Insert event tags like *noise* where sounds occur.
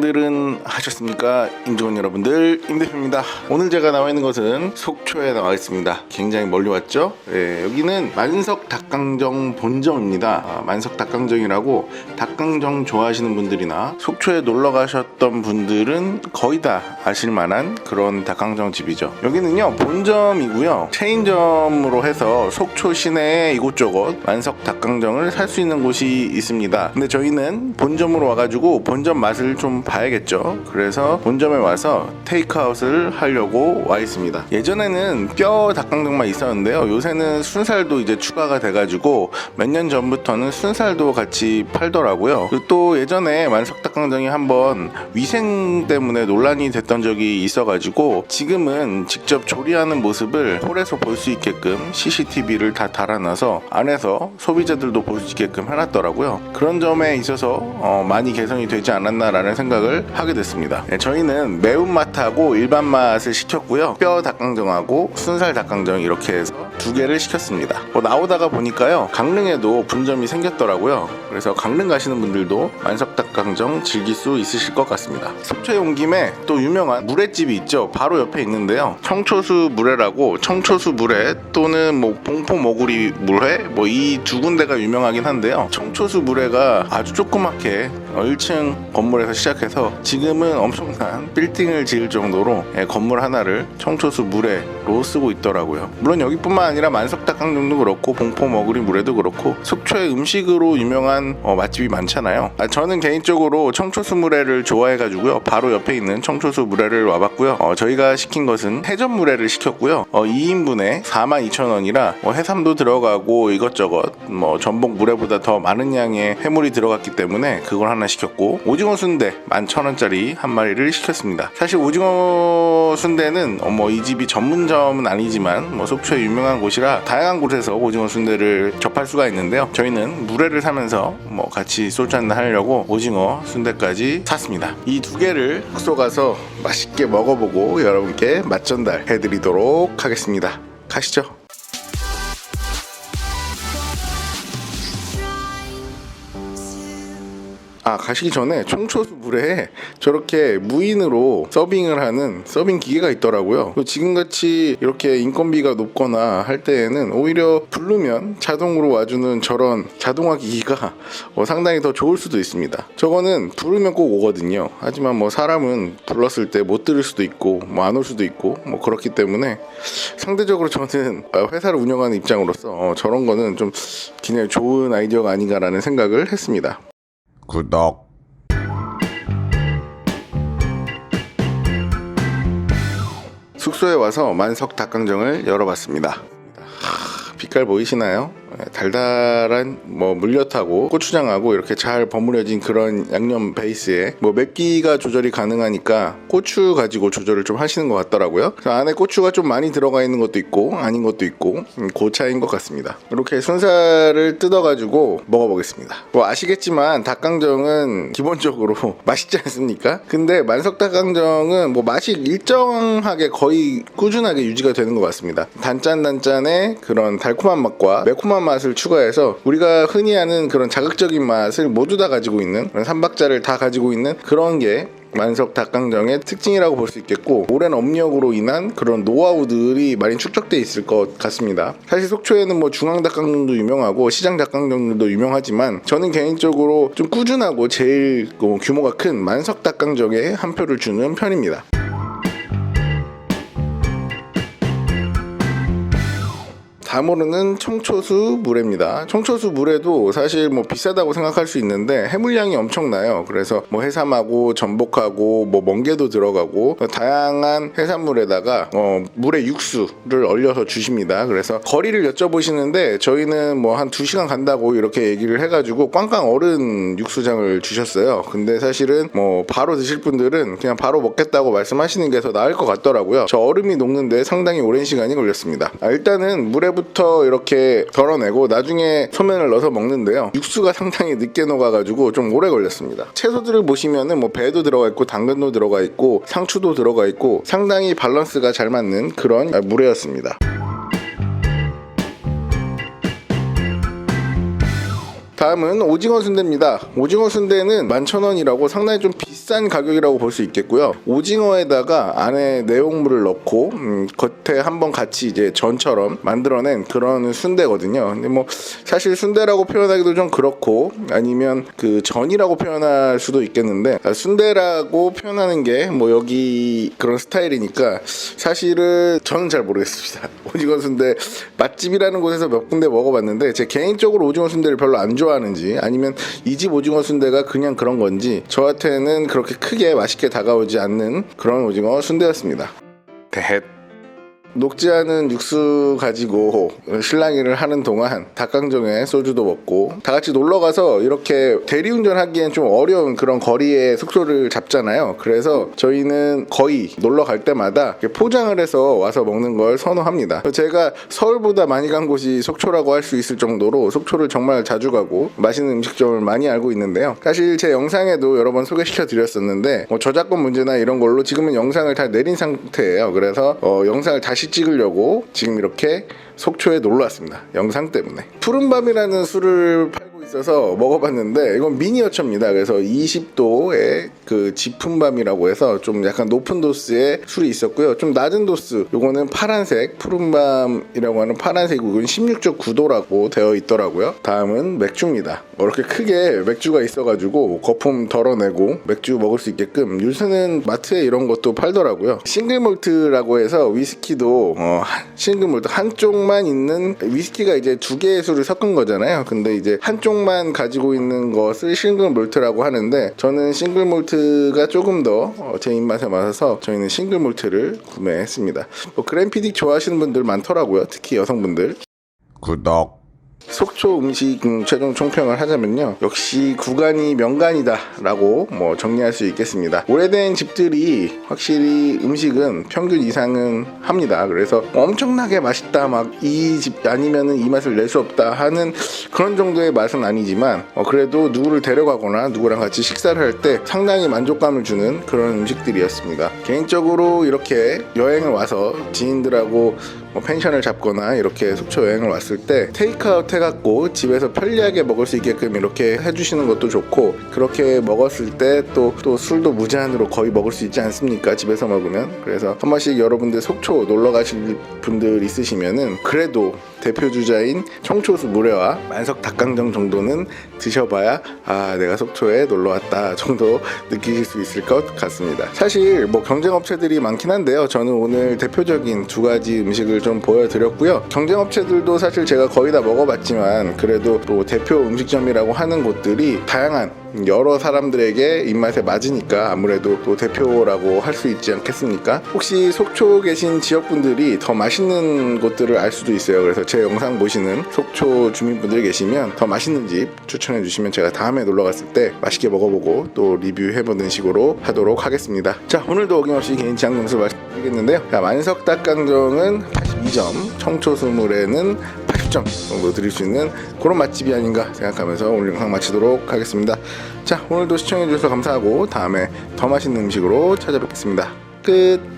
들은 하셨습니까? 임종원 여러분들 임대표입니다. 오늘 제가 나와 있는 것은 속초에 나와 있습니다. 굉장히 멀리 왔죠? 예, 여기는 만석 닭강정 본점입니다. 아, 만석 닭강정이라고 닭강정 좋아하시는 분들이나 속초에 놀러 가셨던 분들은 거의 다 아실 만한 그런 닭강정 집이죠. 여기는요 본점이고요 체인점으로 해서 속초 시내에 이곳저곳 만석 닭강정을 살 수 있는 곳이 있습니다. 근데 저희는 본점으로 와가지고 본점 맛을 좀 봐야겠죠. 그래서 본점에 와서 테이크아웃을 하려고 와 있습니다. 예전에는 뼈 닭강정만 있었는데요. 요새는 순살도 이제 추가가 돼가지고 몇 년 전부터는 순살도 같이 팔더라고요. 또 예전에 만석 닭강정이 한번 위생 때문에 논란이 됐던 적이 있어가지고 지금은 직접 조리하는 모습을 홀에서 볼 수 있게끔 CCTV를 다 달아놔서 안에서 소비자들도 볼 수 있게끔 해놨더라고요. 그런 점에 있어서 어, 많이 개선이 되지 않았나라는 생각 을 하게 됐습니다. 네, 저희는 매운맛하고 일반 맛을 시켰고요. 뼈 닭강정하고 순살 닭강정 이렇게 해서 두 개를 시켰습니다. 뭐 나오다가 보니까요. 강릉에도 분점이 생겼더라고요. 그래서 강릉 가시는 분들도 만석 닭강정 즐길 수 있으실 것 같습니다. 속초에 온 김에 또 유명한 물회집이 있죠. 바로 옆에 있는데요. 청초수 물회라고 청초수 물회 또는 뭐 봉포 모구리 물회 뭐 이 두 군데가 유명하긴 한데요. 청초수 물회가 아주 조그맣게 1층 건물에서 시작해서 지금은 엄청난 빌딩을 지을 정도로 예, 건물 하나를 청초수 물회로 쓰고 있더라고요. 물론 여기뿐만 아니라 만석닭강정도 그렇고 봉포 머구리 물회도 그렇고 속초의 음식으로 유명한 어, 맛집이 많잖아요. 아, 저는 개인적으로 청초수 물회를 좋아해가지고요. 바로 옆에 있는 청초수 물회를 와봤고요. 어, 저희가 시킨 것은 해전 물회를 시켰고요. 어, 2인분에 42,000원이라 뭐 해삼도 들어가고 이것저것 뭐 전복 물회보다 더 많은 양의 해물이 들어갔기 때문에 그걸 하나 시켰고 오징어 순대 11,000원짜리 한 마리를 시켰습니다. 사실 오징어 순대는 어, 뭐이 집이 전문점은 아니지만 뭐 속초에 유명한 곳이라 다양한 곳에서 오징어 순대를 접할 수가 있는데요. 저희는 물회를 사면서 뭐 같이 소주 한잔 하려고 오징어 순대까지 샀습니다. 이 두 개를 숙소 가서 맛있게 먹어보고 여러분께 맛 전달 해드리도록 하겠습니다. 가시죠. 아 가시기 전에 청초수 물에 저렇게 무인으로 서빙을 하는 서빙 기계가 있더라고요. 지금같이 이렇게 인건비가 높거나 할 때에는 오히려 부르면 자동으로 와주는 저런 자동화 기기가 어, 상당히 더 좋을 수도 있습니다. 저거는 부르면 꼭 오거든요. 하지만 뭐 사람은 불렀을 때 못 들을 수도 있고 뭐 안 올 수도 있고 뭐 그렇기 때문에 상대적으로 저는 어, 회사를 운영하는 입장으로서 어, 저런 거는 좀 굉장히 좋은 아이디어가 아닌가라는 생각을 했습니다. 구독 숙소에 와서 만석 닭강정을 열어봤습니다. 하, 빛깔 보이시나요? 네, 달달한 뭐 물엿하고 고추장하고 이렇게 잘 버무려진 그런 양념 베이스에 뭐 맵기가 조절이 가능하니까 고추 가지고 조절을 좀 하시는 것 같더라고요. 안에 고추가 좀 많이 들어가 있는 것도 있고 아닌 것도 있고 음, 그 차이인 것 같습니다. 이렇게 순살을 뜯어가지고 먹어보겠습니다. 뭐 아시겠지만 닭강정은 기본적으로 *laughs* 맛있지 않습니까? 근데 만석 닭강정은 뭐 맛이 일정하게 거의 꾸준하게 유지가 되는 것 같습니다. 단짠단짠의 그런 달콤한 맛과 매콤한 맛을 추가해서 우리가 흔히 아는 그런 자극적인 맛을 모두 다 가지고 있는 그런 삼박자를 다 가지고 있는 그런 게 만석 닭강정의 특징이라고 볼 수 있겠고 오랜 업력으로 인한 그런 노하우들이 많이 축적돼 있을 것 같습니다. 사실 속초에는 뭐 중앙 닭강정도 유명하고 시장 닭강정도 유명하지만 저는 개인적으로 좀 꾸준하고 제일 그 규모가 큰 만석 닭강정에 한 표를 주는 편입니다. 다모르는 청초수 물회입니다. 청초수 물회도 사실 뭐 비싸다고 생각할 수 있는데 해물량이 엄청나요. 그래서 뭐 해삼하고 전복하고 뭐 멍게도 들어가고 다양한 해산물에다가 어 물에 육수를 얼려서 주십니다. 그래서 거리를 여쭤보시는데 저희는 뭐 한 2시간 간다고 이렇게 얘기를 해가지고 꽝꽝 얼은 육수장을 주셨어요. 근데 사실은 뭐 바로 드실 분들은 그냥 바로 먹겠다고 말씀하시는 게 더 나을 것 같더라고요. 저 얼음이 녹는데 상당히 오랜 시간이 걸렸습니다. 아, 일단은 물에부터 이렇게 덜어내고 나중에 소면을 넣어서 먹는데요. 육수가 상당히 늦게 녹아가지고 좀 오래 걸렸습니다. 채소들을 보시면은 뭐 배도 들어가 있고 당근도 들어가 있고 상추도 들어가 있고 상당히 밸런스가 잘 맞는 그런 물회였습니다. 다음은 오징어 순대입니다. 오징어 순대는 11,000원이라고 상당히 좀 비싼 가격이라고 볼 수 있겠고요. 오징어에다가 안에 내용물을 넣고 음, 겉에 한번 같이 이제 전처럼 만들어낸 그런 순대거든요. 근데 뭐 사실 순대라고 표현하기도 좀 그렇고 아니면 그 전이라고 표현할 수도 있겠는데 아, 순대라고 표현하는 게 뭐 여기 그런 스타일이니까 사실은 저는 잘 모르겠습니다. *laughs* 오징어 순대 맛집이라는 곳에서 몇 군데 먹어봤는데 제 개인적으로 오징어 순대를 별로 안 좋아 하는지 아니면 이 집 오징어 순대가 그냥 그런 건지 저한테는 그렇게 크게 맛있게 다가오지 않는 그런 오징어 순대였습니다. 대헷. 녹지 않은 육수 가지고 실랑이를 하는 동안 닭강정에 소주도 먹고 다 같이 놀러 가서 이렇게 대리운전 하기엔 좀 어려운 그런 거리에 숙소를 잡잖아요. 그래서 저희는 거의 놀러 갈 때마다 포장을 해서 와서 먹는 걸 선호합니다. 제가 서울보다 많이 간 곳이 속초라고 할 수 있을 정도로 속초를 정말 자주 가고 맛있는 음식점을 많이 알고 있는데요. 사실 제 영상에도 여러 번 소개시켜 드렸었는데 뭐 저작권 문제나 이런 걸로 지금은 영상을 다 내린 상태예요. 그래서 어, 영상을 다시 찍으려고 지금 이렇게 속초에 놀러 왔습니다. 영상 때문에. 푸른밤이라는 술을 있어서 먹어봤는데 이건 미니어처입니다. 그래서 20도의 그 지품밤이라고 해서 좀 약간 높은 도수의 술이 있었고요. 좀 낮은 도수. 요거는 파란색 푸른밤이라고 하는 파란색이고 이건 16.9도라고 되어 있더라고요. 다음은 맥주입니다. 뭐 이렇게 크게 맥주가 있어가지고 거품 덜어내고 맥주 먹을 수 있게끔 요새는 마트에 이런 것도 팔더라고요. 싱글 몰트라고 해서 위스키도 어, 한- 싱글 몰트 한쪽만 있는 위스키가 이제 두 개의 술을 섞은 거잖아요. 근데 이제 한쪽 만 가지고 있는 것을 싱글 몰트라고 하는데 저는 싱글 몰트가 조금 더 제 입맛에 맞아서 저희는 싱글 몰트를 구매했습니다. 뭐 그랜피딕 좋아하시는 분들 많더라고요. 특히 여성분들. 구독 속초 음식 음, 최종 총평을 하자면요. 역시 구간이 명간이다 라고 뭐 정리할 수 있겠습니다. 오래된 집들이 확실히 음식은 평균 이상은 합니다. 그래서 엄청나게 맛있다 막 이 집 아니면은 이 맛을 낼 수 없다 하는 그런 정도의 맛은 아니지만 어, 그래도 누구를 데려가거나 누구랑 같이 식사를 할 때 상당히 만족감을 주는 그런 음식들이었습니다. 개인적으로 이렇게 여행을 와서 지인들하고 뭐 펜션을 잡거나 이렇게 속초 여행을 왔을 때 테이크아웃 해갖고 집에서 편리하게 먹을 수 있게끔 이렇게 해주시는 것도 좋고 그렇게 먹었을 때 또 또 술도 무제한으로 거의 먹을 수 있지 않습니까 집에서 먹으면 그래서 한 번씩 여러분들 속초 놀러 가실 분들 있으시면은 그래도 대표 주자인 청초수 물회와 만석 닭강정 정도는 드셔봐야 아 내가 속초에 놀러 왔다 정도 느끼실 수 있을 것 같습니다. 사실 뭐 경쟁 업체들이 많긴 한데요. 저는 오늘 대표적인 두 가지 음식을 좀 보여드렸고요. 경쟁 업체들도 사실 제가 거의 다 먹어봤지만 그래도 또 대표 음식점이라고 하는 곳들이 다양한 여러 사람들에게 입맛에 맞으니까 아무래도 또 대표라고 할 수 있지 않겠습니까? 혹시 속초 계신 지역분들이 더 맛있는 곳들을 알 수도 있어요. 그래서 제 영상 보시는 속초 주민분들 계시면 더 맛있는 집 추천해 주시면 제가 다음에 놀러 갔을 때 맛있게 먹어보고 또 리뷰해보는 식으로 하도록 하겠습니다. 자, 오늘도 어김없이 개인 취향 점수 말씀드리겠는데요. 자, 만석 닭강정은 82점, 청초 스물에는 80점 정도 드릴 수 있는 그런 맛집이 아닌가 생각하면서 오늘 영상 마치도록 하겠습니다. 자, 오늘도 시청해주셔서 감사하고 다음에 더 맛있는 음식으로 찾아뵙겠습니다. 끝.